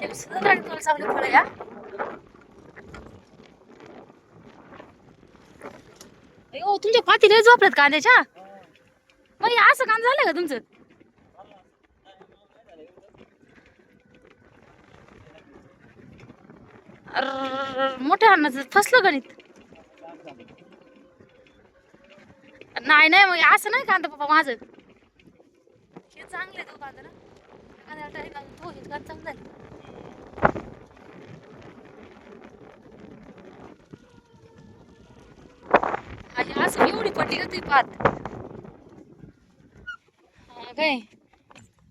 हे सुद्धा लागली तुला चांगली फळं या अयो तुमच्या पाती लय झोपल्यात कांद्याच्या. मग हे असं काम झालं का तुमचं? मोठ्या अन्नाचं फसलं गणित. नाही नाही मग असं नाही कांदा पप्पा माझं. हे चांगले तो कांदा ना. कांदा हो, चांगला आहे. असं एवढी पडली का तुझी पात काय?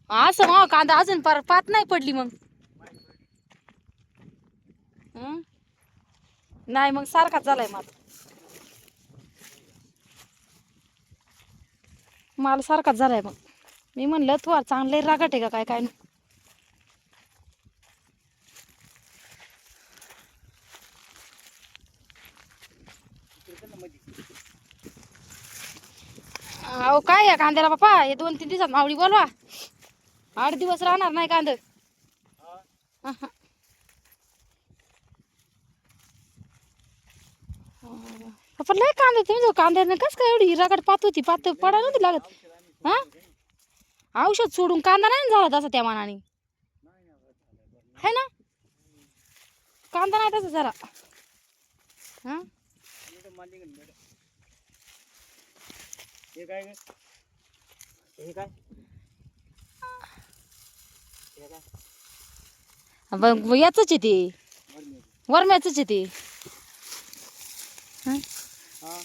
असं मग कांदा अजून पार पात नाही पडली मग. नाही मग सारखाच झालाय माल माल सारखाच झालाय मग. मी म्हणलं तू चांगलं रागाट आहे का काय काय अहो काय या कांद्याला बापा? हे दोन तीन दिवसात मावळी बोलवा. आठ दिवस राहणार नाही कांद. अहं. लय कांदे तुम्ही कांद्याने कस काय एवढी रगड पात होती? पात पडा नव्हती लागत. हा? औषध सोडून कांदा नाही ना झाला तसा त्या मानाने. है ना? कांदा नाही तसा झाला. हा? हे काय ग? हे काय हे काय ब- याचंच आहे ते वरमी. वरम्याचंच आहे ते हं? हा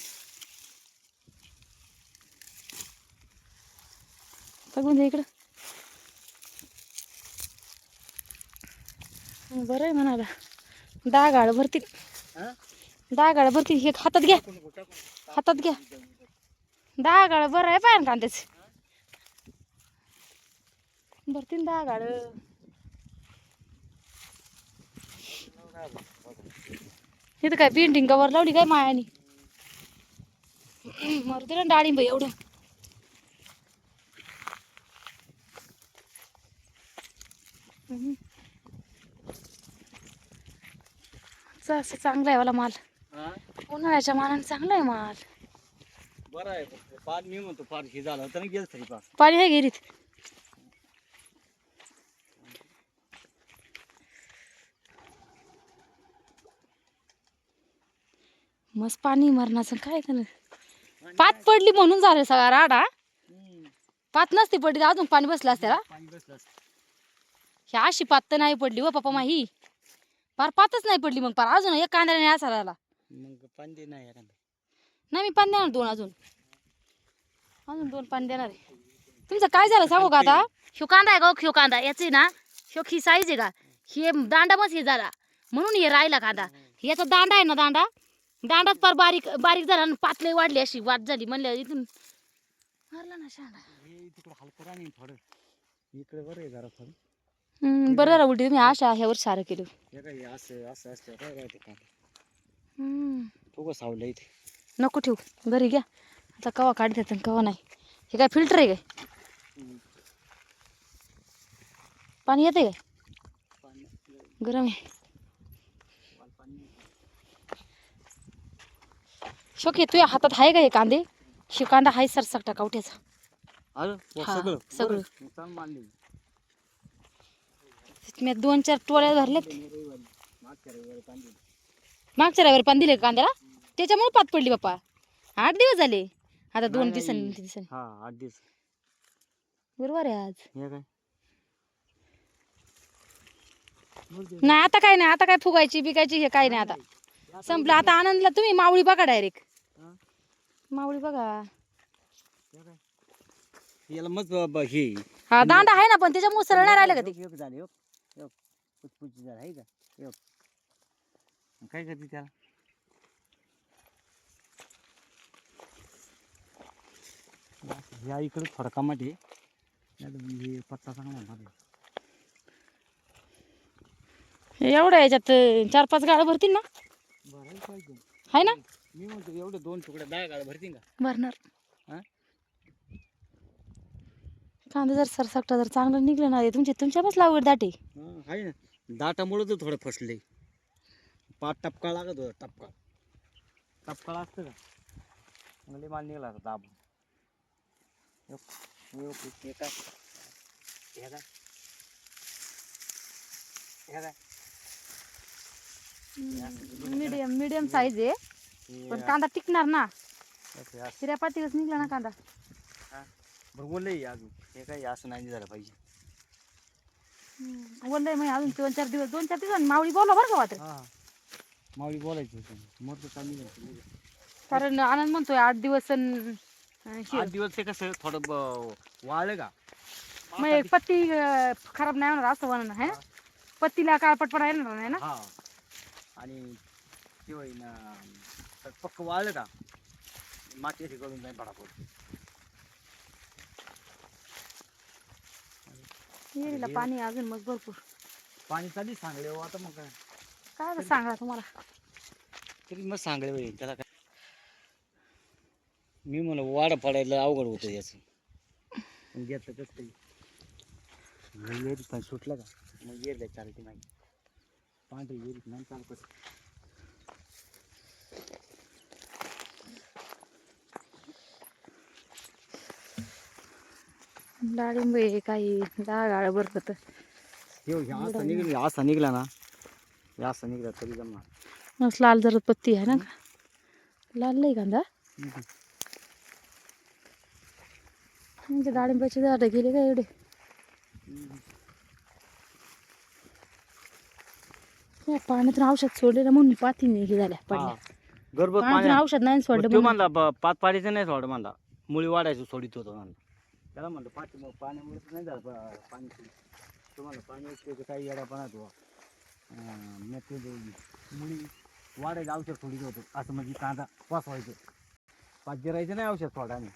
बघून दे इकडं बरं आहे म्हणाला दहा गाड भरतील हा? दहा गाड भरतील हे हातात घ्या. हातात घ्या दहा गाड बरं आहे पाय कांद्याच भरतील दहा गाड इथं काय पेंटिंग कवर लावली काय मायानी? मरते ना डाळिंब एवढं. असं चांगला आहे वाला माल. हा? उन्हाळ्याच्या मानाने चांगला आहे माल. बरं आहे फक्त पाच मी म्हणतो फार हे झालं होतं ना गेलं तरी पाच पाणी आहे गिरीत मस्त पाणी मरणाचं काय त्यानं पात पडली म्हणून झालं सगळा राडा. पात नसती पडली अजून पाणी बसलं असतं पाणी बसलं असतं. ही अशी पात तर नाही पडली व पप्पा माही. पार पातच नाही पडली मग पार अजून एक कांद्याने असा राहिला मग पाणी दे नाही एखादं. नाही मी पाणी देणार दोन अजून अजून दोन पाणी देणार आहे तुमचं काय झालं सांगू का आता ह्यो कांदा आहे का हो, ह्यो कांदा याची ना ह्यो ही साईज आहे का हे दांडा मग हे झाला म्हणून हे राहिला कांदा याचा दांडा आहे ना दांडा दांडाच फार बारीक बारीक झाला आणि पातळी वाढली अशी वाट झाली म्हणल्या इथून मारला ना शांडा हे इकडे बरं आहे जरा थोडं हम्म, बरं झालं उलटी तुम्ही आशा ह्यावर सारं केलं हे हे असं असं काय फुगं सावलं इथे नको ठेवू. घरी घ्या. आता कवा काढतात कवा नाही. हे काय फिल्टर आहे काय. पाणी येते काय? गरम आहे. शोके तुझ्या हातात आहे का हे कांदे? शिव कांदा आहे हा, सगळं. सगळं. मानले मी. दोन चार टोळ्या धरल्यात. रविवारी मागच्या रविवारी पाणी दिलं. कांद्याला? त्याच्यामुळे पात पडली बाप्पा. आठ दिवस झाले. आता दोन नाही, दिवसांनी नाही. दिवसांनी. हा आठ दिवस. बरोबर आहे आज. हे काय? नाही आता काय नाही आता काय फुगायची बिकायची हे काय नाही आता. संपलं. आता आनंदला तुम्ही मावळी बघा डायरेक्ट हा? मावळी बघा. हे काय? याला मग ब- ब- हे. हा दांडा आहे ना पण त्याच्यामुळे सरळ नाही राहिलं का ते? एक- एक झाले एक एक पुचपुची झालं आहे का? एक. मग काय करते त्याला? या इकडे नाहीतर हे पत्ता चांगला आहे माझा. एवढं याच्यात चार पाच गाड्या भरतील ना? भरायला पाहिजे. आहे ना? मी म्हणतो एवढे दोन तुकडे दहा गाड्या भरतील का? भरणार? कांदा जर सरसकटा जर चांगलं निघलं ना तुमचे तुमच्या बस लावड दाटे आहे. ना. दाटामुळे तर थोडं फसले. पाच टपका लागत होता टपका. टपकाळ असतं का? म्हणजे माल निघाला होता दाब ओके हे काय हे काय हे काय मीडियम मीडियम साईज आहे. हे पण कांदा टिकणार ना. पातीलाच निघला ना कांदा. बरं बोलले अजून. हे काय असं नाही झालं पाहिजे. बोललंय मग अजून दोन चार दिवस दोन चार दिवस मावळी बोला बरं का वाटत? हा माऊली बोलायचं होतं. मोठं कारण आनंद म्हणतोय आठ दिवस. आठ दिवस ते कसं थोडं वाळलं का? मग एक पत्ती अं, खराब नाही होणार असं म्हणणं आहे ना? पत्तीला काय पटपट येणार नाही ना? हा. आणि ते होईन तर पक्क वाळलं का? माती अशी जाईल पडापड विहिरीला पाणी आहे अजून मग भरपूर. पाणी चाली सांगले हो आता मग काय? काय आता सांगा तुम्हाला? तरी मग सांगले होईल त्याला मी म्हणलं वाड पडायला अवघड होतं याचं. पण घेतलं कसं काही. येरीत पण सुटलं का? मग येरल्या चालते माहिती पांढरी येरीत नाही चाल कसं डाळिंब आहे काही डाळ बरकत. हे हे असा निघला असा निघला ना हे असा निघला तरी जमणार. लाल जरद पत्ती आहे ना लाल नाही कांदा? म्हणजे डाळिंबाचे झाडं गेले का एवढे? या पाण्यातून औषध सोडलेलं म्हणून पाती नाही हे झाल्या पडल्या. गरबत पाण्यातून पाणी औषध नाही सोडलं तो म्हणून. म्हणला पाच पाडीचं नाही सोड म्हणला. मुळी वाढायचं सोडित होतो म्हणला. त्याला म्हणलं मग पाण्यामुळे तर नाही झालं प- पाणी सोडी तो म्हणलं पाणी काही येडापणा तो. मी ते जे मुळी वाढायचं औषध सोडित होतो असं म्हणजे कांदा वाचवायचं पाच जिरायचं नाही औषध सोडाने